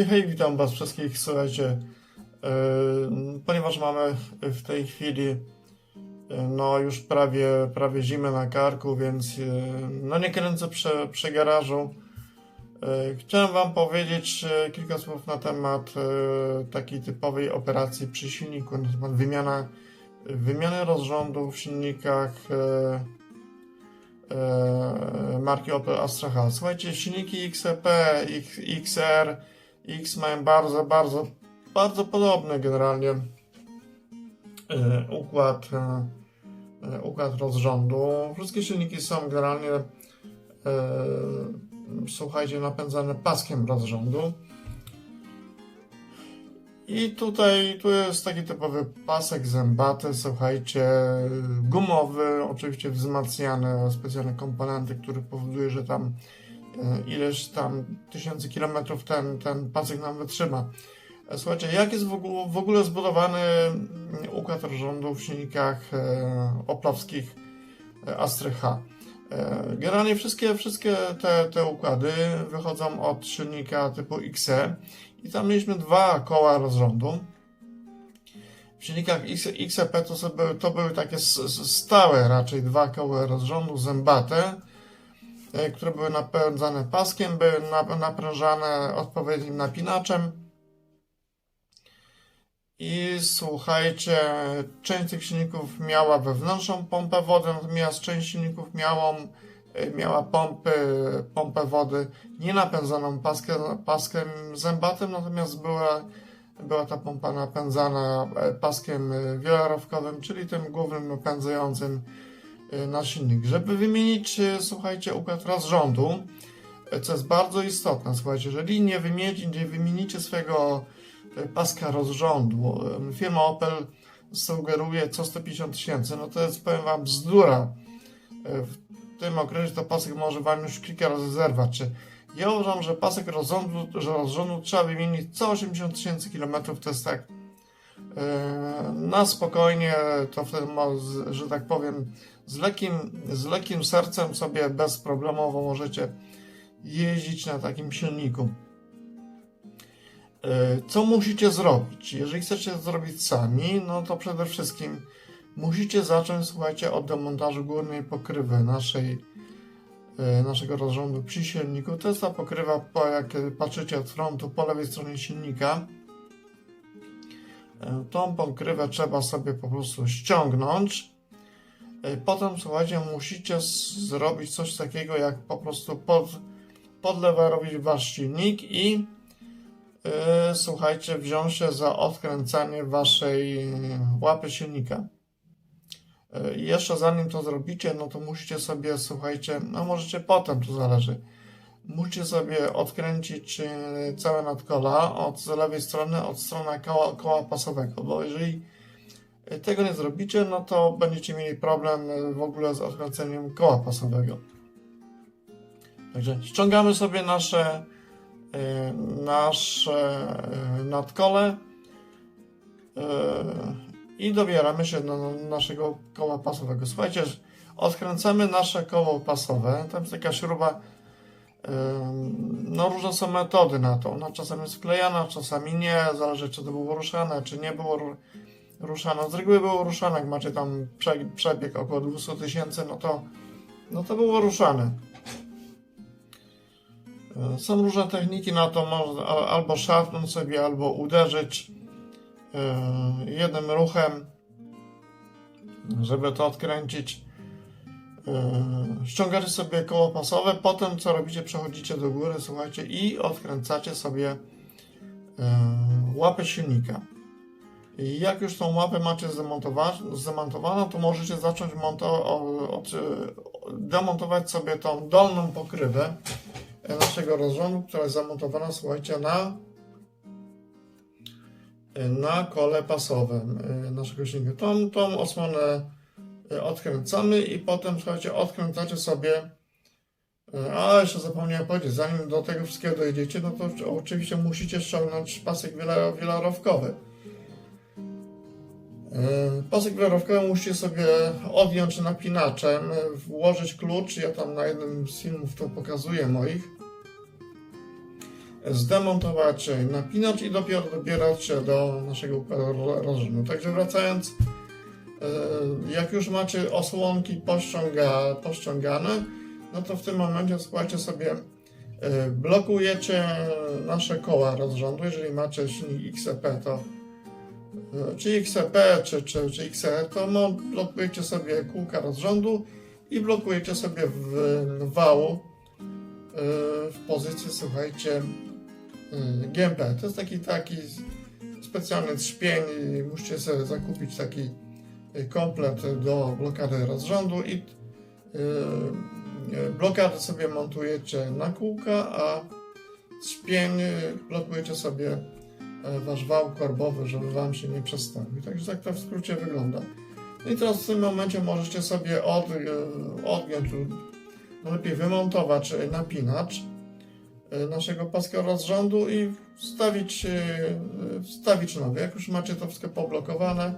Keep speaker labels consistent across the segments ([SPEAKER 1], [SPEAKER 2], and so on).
[SPEAKER 1] Hej, hej, witam Was wszystkich. Słuchajcie, e, ponieważ mamy w tej chwili e, no już prawie, prawie zimę na karku, więc e, no nie kręcę przy, przy garażu. E, Chciałem Wam powiedzieć e, kilka słów na temat e, takiej typowej operacji przy silniku, na temat wymiana, wymiany rozrządu w silnikach e, marki Opel Astra H. Słuchajcie, silniki XEP, XR, X mają bardzo, bardzo, bardzo podobny generalnie e, układ, e, e, układ rozrządu. Wszystkie silniki są generalnie, słuchajcie, napędzane paskiem rozrządu. I tutaj tu jest taki typowy pasek zębaty, słuchajcie, gumowy, oczywiście wzmacniane specjalne komponenty, który powoduje, że tam ileś tam tysięcy kilometrów ten, ten pasek nam wytrzyma. Słuchajcie, jak jest w ogóle, w ogóle zbudowany mm, układ rozrządu w silnikach e, oplowskich e, Astry H? E, Generalnie wszystkie, wszystkie te, te układy wychodzą od silnika typu XE i tam mieliśmy dwa koła rozrządu. W silnikach XEP to, sobie, to były takie stałe raczej dwa koła rozrządu zębate, które były napędzane paskiem, były na- naprężane odpowiednim napinaczem. I słuchajcie, część tych silników miała wewnętrzną pompę wody, natomiast część silników miała, miała pompy, pompę wody nie napędzaną paskiem, paskiem zębatym, natomiast była, była ta pompa napędzana e, paskiem e, wielorowkowym, czyli tym głównym napędzającym e, na silnik. Żeby wymienić, e, słuchajcie, układ rozrządu, e, co jest bardzo istotne, słuchajcie, jeżeli nie wymienicie, nie wymienicie swojego paska rozrządu, firma Opel sugeruje co 150 tysięcy, no to jest, powiem Wam, bzdura. W tym okresie to pasek może Wam już kilka razy zerwać. Czy ja uważam, że pasek rozrządu, że rozrządu trzeba wymienić co 80 tysięcy kilometrów, to jest tak na spokojnie, to wtedy, że tak powiem, z lekkim, z lekkim sercem sobie bezproblemowo możecie jeździć na takim silniku. E, Co musicie zrobić? Jeżeli chcecie zrobić sami, no to przede wszystkim musicie zacząć, słuchajcie, od demontażu górnej pokrywy naszej, e, naszego rozrządu przy silniku. To jest ta pokrywa, po, jak patrzycie od frontu, po lewej stronie silnika. Tą pokrywę trzeba sobie po prostu ściągnąć. E, Potem, słuchajcie, musicie zrobić coś takiego, jak po prostu pod, podlewarować wasz silnik i e, słuchajcie, wziąć się za odkręcanie waszej łapy silnika. I jeszcze zanim to zrobicie, no to musicie sobie, słuchajcie, no możecie potem, to zależy. Musicie sobie odkręcić e, całe nadkola od lewej strony, od strony koła, koła pasowego, bo jeżeli e, tego nie zrobicie, no to będziecie mieli problem e, w ogóle z odkręceniem koła pasowego. Także ściągamy sobie nasze, nasze nadkole i dobieramy się do naszego koła pasowego. Słuchajcie, odkręcamy nasze koło pasowe. Tam jest taka śruba. No, różne są metody na to. Ona czasami jest wklejana, czasami nie. Zależy, czy to było ruszane, czy nie było ru- ruszane. Z reguły było ruszane. Jak macie tam prze- przebieg około 200 tysięcy, no to, no to było ruszane. Są różne techniki na to. Można al- albo szarpnąć sobie, albo uderzyć jednym ruchem, żeby to odkręcić. E, Ściągacie sobie koło pasowe, potem co robicie? Przechodzicie do góry, słuchajcie, i odkręcacie sobie e, łapę silnika. I jak już tą łapę macie zamontowa- zamontowaną, to możecie zacząć od, demontować sobie tą dolną pokrywę e, naszego rozrządu, która jest zamontowana, słuchajcie, na na kole pasowym naszego silnika. Tą, tą osłonę odkręcamy i potem, słuchajcie, odkręcacie sobie y, a jeszcze zapomniałem powiedzieć, zanim do tego wszystkiego dojdziecie, no to oczy- oczywiście musicie ściągnąć pasek wielo- wielorowkowy. Y, Pasek wielorowkowy musicie sobie odjąć napinaczem, włożyć klucz, ja tam na jednym z filmów to pokazuję moich. zdemontować napinacz i dopiero dobierać się do naszego układu ro- rozrządu. Także wracając, e, jak już macie osłonki pościąga, pościągane, no to w tym momencie słuchajcie sobie, e, blokujecie nasze koła rozrządu, jeżeli macie silnik XCP, to e, czy XCP, czy, czy, czy XR, to no, blokujecie sobie kółka rozrządu i blokujecie sobie w, wału e, w pozycji, słuchajcie, e, GMP. To jest taki, taki specjalny trzpień i musicie sobie zakupić taki e, komplet do blokady rozrządu i e, e, blokadę sobie montujecie na kółka, a trzpień e, blokujecie sobie e, wasz wał korbowy, żeby wam się nie przestawił. Także tak to w skrócie wygląda. No i teraz w tym momencie możecie sobie od, odgiąć no lepiej wymontować napinacz naszego paska rozrządu i wstawić, wstawić nowy. Jak już macie to wszystko poblokowane,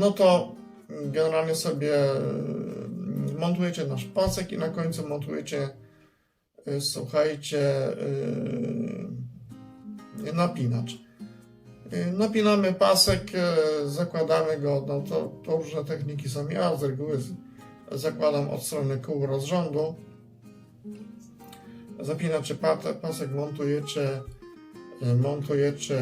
[SPEAKER 1] no to generalnie sobie e, montujecie nasz pasek i na końcu montujecie e, słuchajcie e, napinacz. E, Napinamy pasek, zakładamy go, no to, to różne techniki są. Ja z reguły zakładam od strony kół rozrządu. Zapinacie pasek, montujecie, montujecie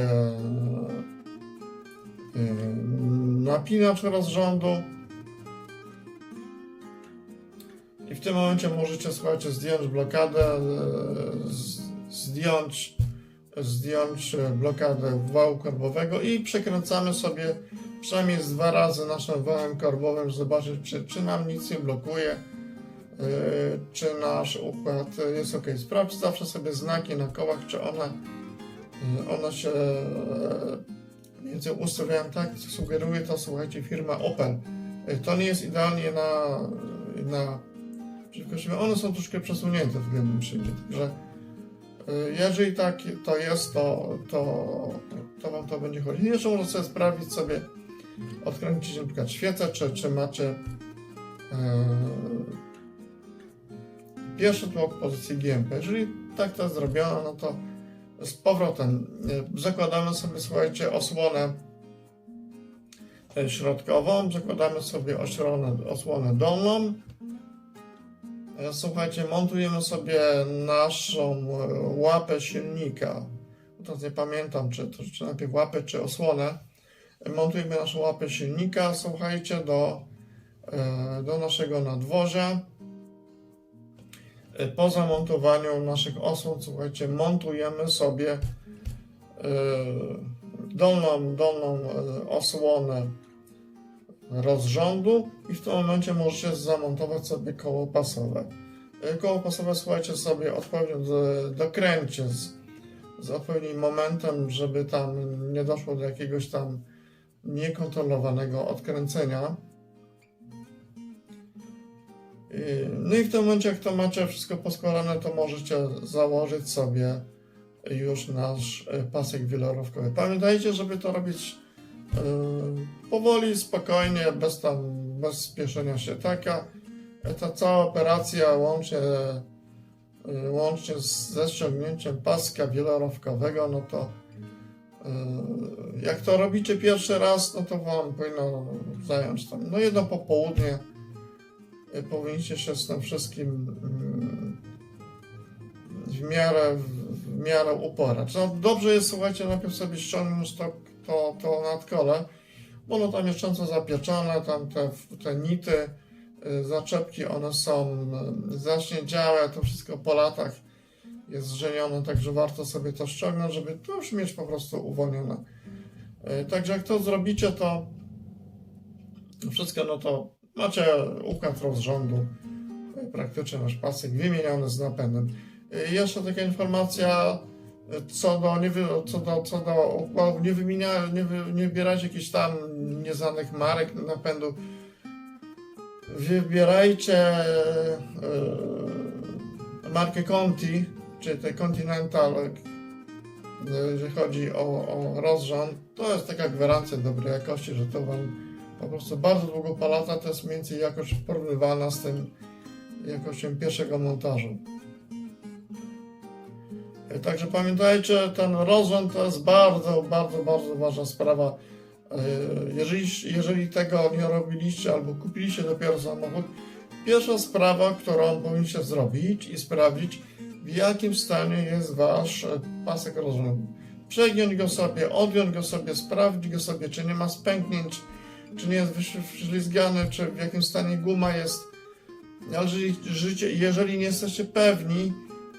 [SPEAKER 1] napinacz rozrządu. I w tym momencie możecie, słuchajcie, zdjąć blokadę, e, zdjąć zdjąć e, blokadę wału korbowego i przekręcamy sobie przynajmniej dwa razy naszym wałem korbowym, zobaczyć, czy, czy nam nic nie blokuje, e, czy nasz układ jest ok. Sprawdź zawsze sobie znaki na kołach, czy one, one się e, mniej więcej ustawiają tak, sugeruje to, słuchajcie, firma Opel. E, To nie jest idealnie na, na przeciwko. One są troszkę przesunięte względem siebie, także Y, Jeżeli tak to jest, to, to, to Wam to będzie chodzić. Jeszcze można sobie sprawdzić sobie, odkręcić na przykład świecę, czy, czy macie e, pierwszy tłok pozycji GMP. Jeżeli tak to jest zrobione, no to z powrotem e, zakładamy sobie, słuchajcie, osłonę e, środkową, zakładamy sobie osłonę, osłonę dolną, E, Słuchajcie, montujemy sobie naszą łapę silnika. Teraz nie pamiętam, czy, to, czy najpierw łapę, czy osłonę. Montujemy naszą łapę silnika, słuchajcie, do, do naszego nadwozia. E, Po zamontowaniu naszych osłon, słuchajcie, montujemy sobie e, dolną, dolną e, osłonę rozrządu i w tym momencie możecie zamontować sobie koło pasowe. Koło pasowe, słuchajcie, sobie odpowiednio do- dokręćcie z, z odpowiednim momentem, żeby tam nie doszło do jakiegoś tam niekontrolowanego odkręcenia. No i w tym momencie, jak to macie wszystko poskładane, to możecie założyć sobie już nasz y, pasek wielorowkowy. Pamiętajcie, żeby to robić Yy, powoli, spokojnie, bez tam, bez spieszenia się. Taka ta cała operacja łącznie, łącznie z, ze ściągnięciem paska wielorowkowego, no to jak to robicie pierwszy raz, no to wam powinno zająć tam, no jedno popołudnie powinniście się z tym wszystkim yy, w miarę, w miarę uporać. No dobrze jest, słuchajcie, najpierw sobie ściągnąć to, to, to nadkole, bo ono tam jest często zapieczone, tam te, te nity, y, zaczepki, one są y, zaśniedziałe, to wszystko po latach jest zżenione, także warto sobie to ściągnąć, żeby to już mieć po prostu uwolnione. Y, Także jak to zrobicie, to wszystko, no to macie układ rozrządu, y, praktycznie nasz pasek wymieniony z napędem. Y, Jeszcze taka informacja, co do, nie, co do, co do układów, nie wymienia, nie, wy, nie wybierajcie jakichś tam nieznanych marek napędu. Wybierajcie markę Conti, czy te Continental, jeżeli chodzi o, o rozrząd. To jest taka gwarancja dobrej jakości, że to wam po prostu bardzo długo po lata, to jest mniej więcej jakość porównywana z tym jakością pierwszego montażu. E, Także pamiętajcie, ten rozrząd to jest bardzo, bardzo, bardzo ważna sprawa. E, Jeżeli, jeżeli tego nie robiliście albo kupiliście dopiero samochód, pierwsza sprawa, którą powinniście zrobić i sprawdzić, w jakim stanie jest wasz e, pasek rozrządu. Przegiąć go sobie, odjąć go sobie, sprawdzić go sobie, czy nie ma spęknięć, czy nie jest wyślizgany, czy w jakim stanie guma jest. Jeżeli, nie jesteście pewni,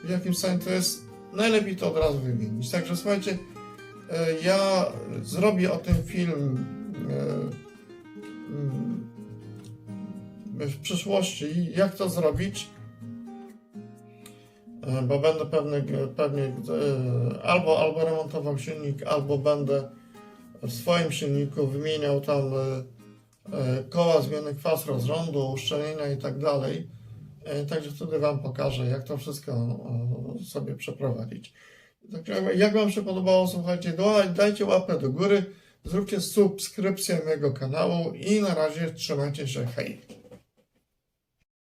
[SPEAKER 1] w jakim stanie to jest, najlepiej to od razu wymienić. Także słuchajcie, e, ja zrobię o tym film e, mm, w przyszłości, jak to zrobić, E, bo będę pewnie, pewnie albo, albo remontował silnik, albo będę w swoim silniku wymieniał tam e, e, koła, zmiany kwas rozrządu, uszczelnienia i tak dalej. E, Także wtedy Wam pokażę, jak to wszystko sobie przeprowadzić. Jak Wam się podobało, słuchajcie, daj- dajcie łapę do góry, zróbcie subskrypcję mojego kanału i na razie trzymajcie się, hej!